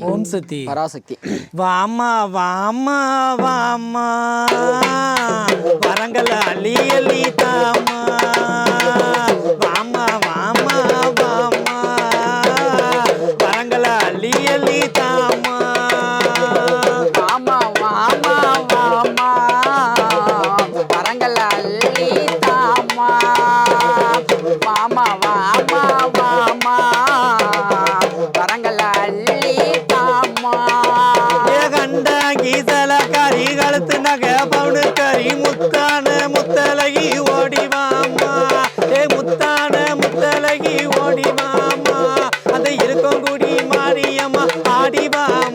ஓம் சக்தி. பராசக்தி. வாமா வாமா வாமா. வரங்கல அள்ளி அள்ளி முத்தலகி ஓடி மாமா ஏ முத்தான முத்தலகி ஓடி மாமா அந்த இருக்கும் குடி மாரியம்மா ஆடி வாமா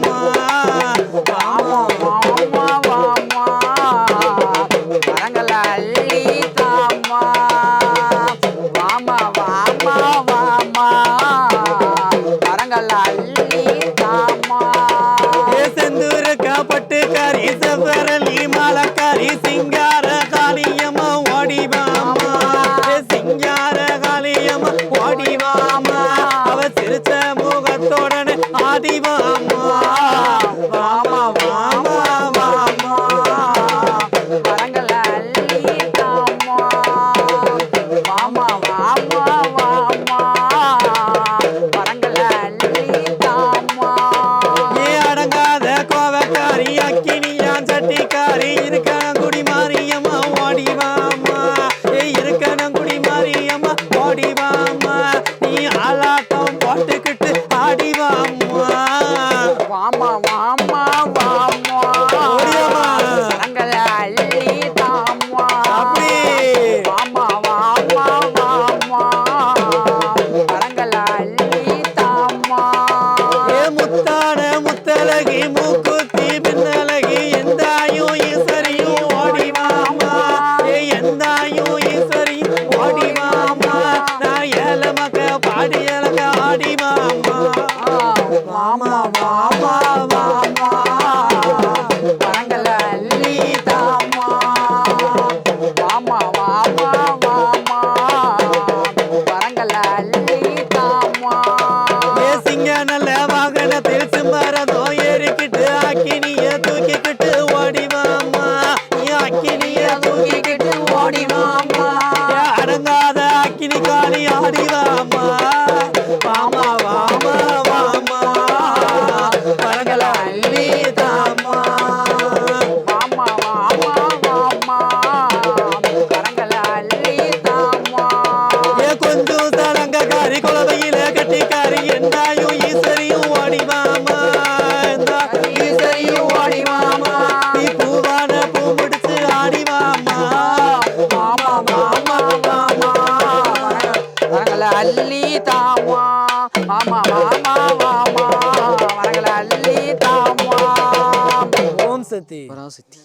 வாமா வாமா. அள்ளி தாமா அப்படி. வாமா வாமா வாமா. வரங்கல அள்ளி தாமா ஏ முத்தான முத்தலகி மூக்குத்தி பின்னலகி எந்தாயும் ஈஸ்வரியும் ஓடி வாமா. ஏ எந்தாயும் ஈஸ்வரியும் ஓடி வாமா. நான் ஏழ மக்க பாடி இலக்க ஆடி வாமா வாகனத்தில் ஏறிக்கிட்டு அக்கினிய தூக்கிக்கிட்டு ஓடி வாமா அக்கினிய தூக்கிக்கிட்டு ஓடி வாமா அடங்காத அக்கினி காலி ஆடி வாமா வாமா வாமா. வாமா அள்ளி தாமா வாமா வாமா வாமா. வரங்கல அள்ளி தாமா கொஞ்சம் சலங்க காரி குழந்தையில கட்டிக்காரி காரி அள்ளி தாமா வாமா வாமா வாமா வரங்கல அள்ளி தாமா ஓம் சக்தி. பராசக்தி